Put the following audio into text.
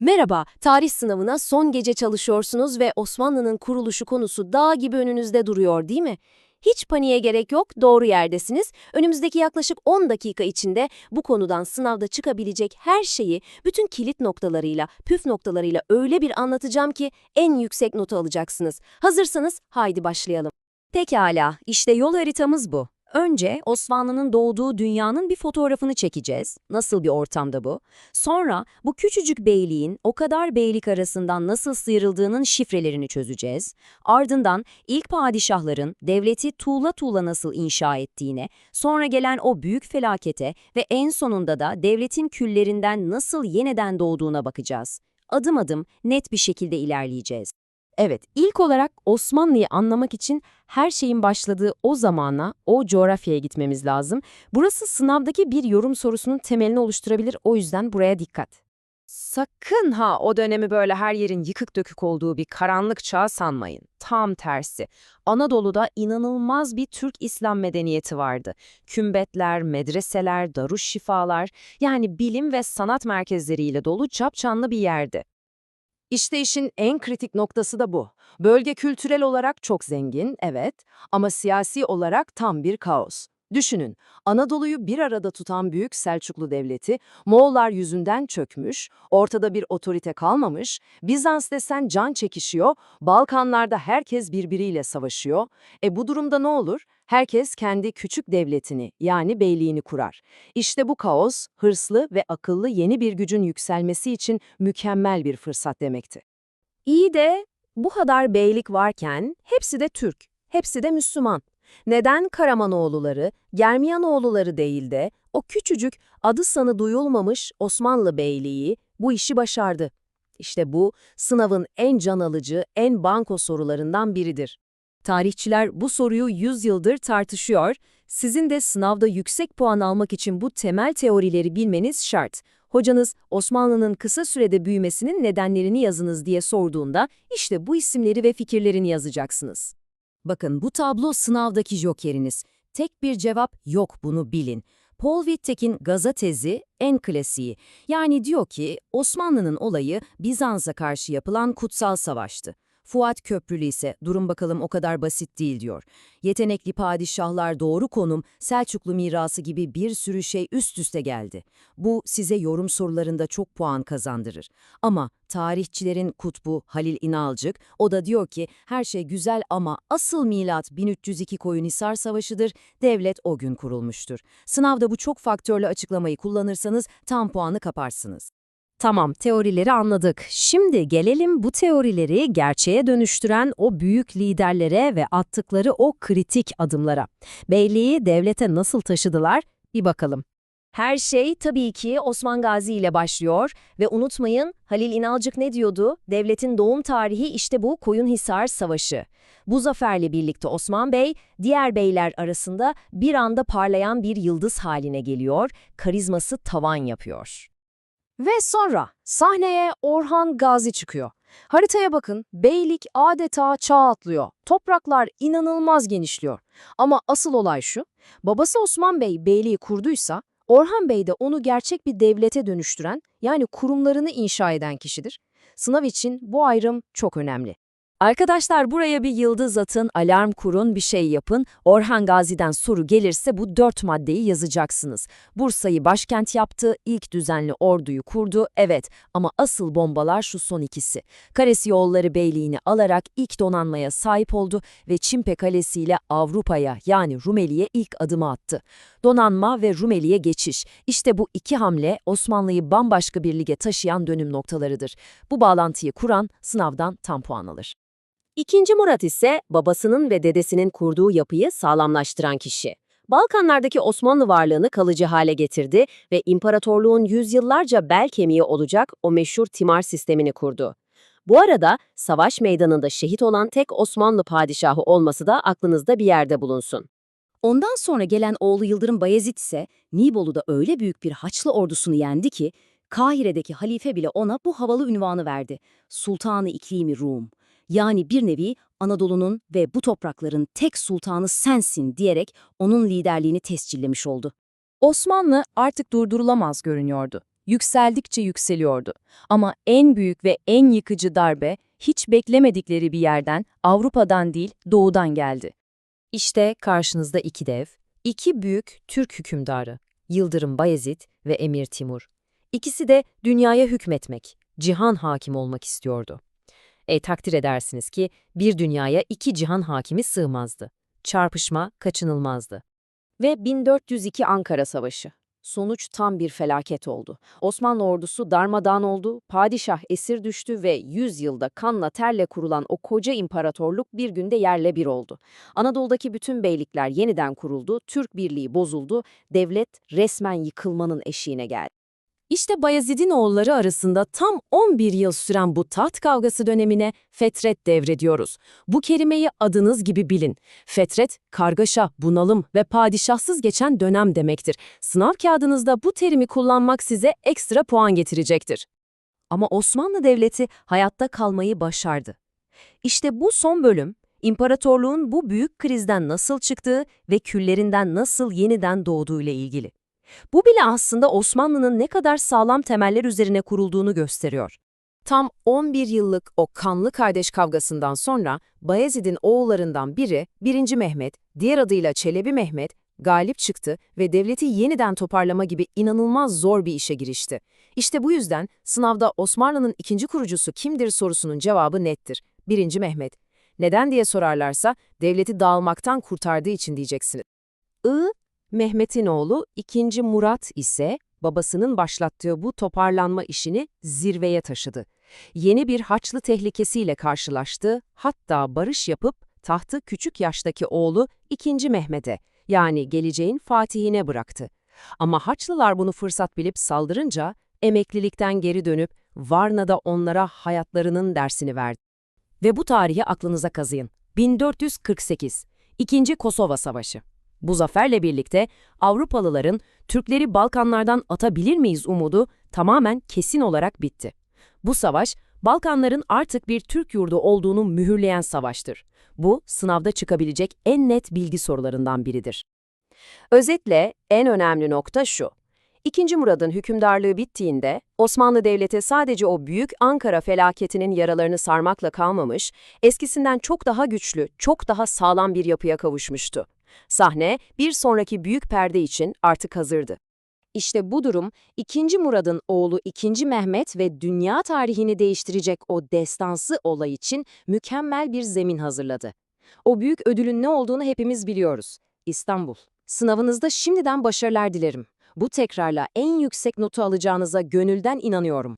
Merhaba, tarih sınavına son gece çalışıyorsunuz ve Osmanlı'nın kuruluşu konusu dağ gibi önünüzde duruyor değil mi? Hiç paniğe gerek yok, doğru yerdesiniz. Önümüzdeki yaklaşık 10 dakika içinde bu konudan sınavda çıkabilecek her şeyi bütün kilit noktalarıyla, püf noktalarıyla öyle bir anlatacağım ki en yüksek notu alacaksınız. Hazırsanız haydi başlayalım. Pekala, işte yol haritamız bu. Önce Osmanlı'nın doğduğu dünyanın bir fotoğrafını çekeceğiz. Nasıl bir ortamda bu? Sonra bu küçücük beyliğin o kadar beylik arasından nasıl sıyrıldığının şifrelerini çözeceğiz. Ardından ilk padişahların devleti tuğla tuğla nasıl inşa ettiğine, sonra gelen o büyük felakete ve en sonunda da devletin küllerinden nasıl yeniden doğduğuna bakacağız. Adım adım net bir şekilde ilerleyeceğiz. Evet, ilk olarak Osmanlı'yı anlamak için her şeyin başladığı o zamana, o coğrafyaya gitmemiz lazım. Burası sınavdaki bir yorum sorusunun temelini oluşturabilir, o yüzden buraya dikkat. Sakın ha o dönemi böyle her yerin yıkık dökük olduğu bir karanlık çağ sanmayın. Tam tersi. Anadolu'da inanılmaz bir Türk İslam medeniyeti vardı. Kümbetler, medreseler, darüşşifalar yani bilim ve sanat merkezleriyle dolu capcanlı bir yerdi. İşte işin en kritik noktası da bu. Bölge kültürel olarak çok zengin, evet, ama siyasi olarak tam bir kaos. Düşünün, Anadolu'yu bir arada tutan Büyük Selçuklu Devleti, Moğollar yüzünden çökmüş, ortada bir otorite kalmamış, Bizans desen can çekişiyor, Balkanlarda herkes birbiriyle savaşıyor. E bu durumda ne olur? Herkes kendi küçük devletini, yani beyliğini kurar. İşte bu kaos, hırslı ve akıllı yeni bir gücün yükselmesi için mükemmel bir fırsat demekti. İyi de bu kadar beylik varken hepsi de Türk, hepsi de Müslüman. Neden Karamanoğulları, Germiyanoğulları değil de o küçücük adı sanı duyulmamış Osmanlı Beyliği bu işi başardı? İşte bu sınavın en can alıcı, en banko sorularından biridir. Tarihçiler bu soruyu 100 yıldır tartışıyor. Sizin de sınavda yüksek puan almak için bu temel teorileri bilmeniz şart. Hocanız Osmanlı'nın kısa sürede büyümesinin nedenlerini yazınız diye sorduğunda işte bu isimleri ve fikirlerini yazacaksınız. Bakın bu tablo sınavdaki jokeriniz. Tek bir cevap yok bunu bilin. Paul Wittek'in Gaza tezi en klasiği. Yani diyor ki Osmanlı'nın olayı Bizans'a karşı yapılan kutsal savaştı. Fuat Köprülü ise durum bakalım o kadar basit değil diyor. Yetenekli padişahlar doğru konum, Selçuklu mirası gibi bir sürü şey üst üste geldi. Bu size yorum sorularında çok puan kazandırır. Ama tarihçilerin kutbu Halil İnalcık, o da diyor ki her şey güzel ama asıl milat 1302 Koyunhisar Savaşı'dır, devlet o gün kurulmuştur. Sınavda bu çok faktörlü açıklamayı kullanırsanız tam puanı kaparsınız. Tamam, teorileri anladık. Şimdi gelelim bu teorileri gerçeğe dönüştüren o büyük liderlere ve attıkları o kritik adımlara. Beyliği devlete nasıl taşıdılar? Bir bakalım. Her şey tabii ki Osman Gazi ile başlıyor ve unutmayın Halil İnalcık ne diyordu? Devletin doğum tarihi işte bu Koyunhisar Savaşı. Bu zaferle birlikte Osman Bey, diğer beyler arasında bir anda parlayan bir yıldız haline geliyor, karizması tavan yapıyor. Ve sonra sahneye Orhan Gazi çıkıyor. Haritaya bakın, beylik adeta çağ atlıyor. Topraklar inanılmaz genişliyor. Ama asıl olay şu, babası Osman Bey beyliği kurduysa, Orhan Bey de onu gerçek bir devlete dönüştüren, yani kurumlarını inşa eden kişidir. Sınav için bu ayrım çok önemli. Arkadaşlar buraya bir yıldız atın, alarm kurun, bir şey yapın. Orhan Gazi'den soru gelirse bu dört maddeyi yazacaksınız. Bursa'yı başkent yaptı, ilk düzenli orduyu kurdu, evet ama asıl bombalar şu son ikisi. Karesi yolları beyliğini alarak ilk donanmaya sahip oldu ve Çimpe Kalesi ile Avrupa'ya yani Rumeli'ye ilk adımı attı. Donanma ve Rumeli'ye geçiş. İşte bu iki hamle Osmanlı'yı bambaşka bir lige taşıyan dönüm noktalarıdır. Bu bağlantıyı kuran sınavdan tam puan alır. İkinci Murat ise babasının ve dedesinin kurduğu yapıyı sağlamlaştıran kişi. Balkanlardaki Osmanlı varlığını kalıcı hale getirdi ve imparatorluğun yüzyıllarca bel kemiği olacak o meşhur timar sistemini kurdu. Bu arada savaş meydanında şehit olan tek Osmanlı padişahı olması da aklınızda bir yerde bulunsun. Ondan sonra gelen oğlu Yıldırım Bayezid ise Nibolu'da öyle büyük bir Haçlı ordusunu yendi ki Kahire'deki halife bile ona bu havalı ünvanı verdi. Sultanı İklimi Rum. Yani bir nevi Anadolu'nun ve bu toprakların tek sultanı sensin diyerek onun liderliğini tescillemiş oldu. Osmanlı artık durdurulamaz görünüyordu. yükseldikçe yükseliyordu. Ama en büyük ve en yıkıcı darbe hiç beklemedikleri bir yerden, Avrupa'dan değil, doğudan geldi. İşte karşınızda iki dev, iki büyük Türk hükümdarı, Yıldırım Bayezid ve Emir Timur. İkisi de dünyaya hükmetmek, cihan hakim olmak istiyordu. E takdir edersiniz ki bir dünyaya iki cihan hakimi sığmazdı. Çarpışma kaçınılmazdı. Ve 1402 Ankara Savaşı. Sonuç tam bir felaket oldu. Osmanlı ordusu darmadağın oldu, padişah esir düştü ve 100 yılda kanla terle kurulan o koca imparatorluk bir günde yerle bir oldu. Anadolu'daki bütün beylikler yeniden kuruldu, Türk birliği bozuldu, devlet resmen yıkılmanın eşiğine geldi. İşte Bayezid'in oğulları arasında tam 11 yıl süren bu taht kavgası dönemine fetret devrediyoruz. Bu kelimeyi adınız gibi bilin. Fetret, kargaşa, bunalım ve padişahsız geçen dönem demektir. Sınav kağıdınızda bu terimi kullanmak size ekstra puan getirecektir. Ama Osmanlı Devleti hayatta kalmayı başardı. İşte bu son bölüm, imparatorluğun bu büyük krizden nasıl çıktığı ve küllerinden nasıl yeniden doğduğu ile ilgili. Bu bile aslında Osmanlı'nın ne kadar sağlam temeller üzerine kurulduğunu gösteriyor. Tam 11 yıllık o kanlı kardeş kavgasından sonra Bayezid'in oğullarından biri 1. Mehmet, diğer adıyla Çelebi Mehmet, galip çıktı ve devleti yeniden toparlama gibi inanılmaz zor bir işe girişti. İşte bu yüzden sınavda Osmanlı'nın ikinci kurucusu kimdir sorusunun cevabı nettir. 1. Mehmet. Neden diye sorarlarsa devleti dağılmaktan kurtardığı için diyeceksiniz. I, Mehmet'in oğlu 2. Murat ise babasının başlattığı bu toparlanma işini zirveye taşıdı. Yeni bir Haçlı tehlikesiyle karşılaştı, hatta barış yapıp tahtı küçük yaştaki oğlu 2. Mehmet'e, yani geleceğin Fatih'ine bıraktı. Ama Haçlılar bunu fırsat bilip saldırınca, emeklilikten geri dönüp Varna'da onlara hayatlarının dersini verdi. Ve bu tarihi aklınıza kazıyın. 1448, İkinci Kosova Savaşı. Bu zaferle birlikte Avrupalıların Türkleri Balkanlardan atabilir miyiz umudu tamamen kesin olarak bitti. Bu savaş, Balkanların artık bir Türk yurdu olduğunu mühürleyen savaştır. Bu, sınavda çıkabilecek en net bilgi sorularından biridir. Özetle en önemli nokta şu. İkinci Murad'ın hükümdarlığı bittiğinde Osmanlı Devleti sadece o büyük Ankara felaketinin yaralarını sarmakla kalmamış, eskisinden çok daha güçlü, çok daha sağlam bir yapıya kavuşmuştu. Sahne bir sonraki büyük perde için artık hazırdı. İşte bu durum 2. Murad'ın oğlu 2. Mehmet ve dünya tarihini değiştirecek o destansı olay için mükemmel bir zemin hazırladı. O büyük ödülün ne olduğunu hepimiz biliyoruz. İstanbul. Sınavınızda şimdiden başarılar dilerim. Bu tekrarla en yüksek notu alacağınıza gönülden inanıyorum.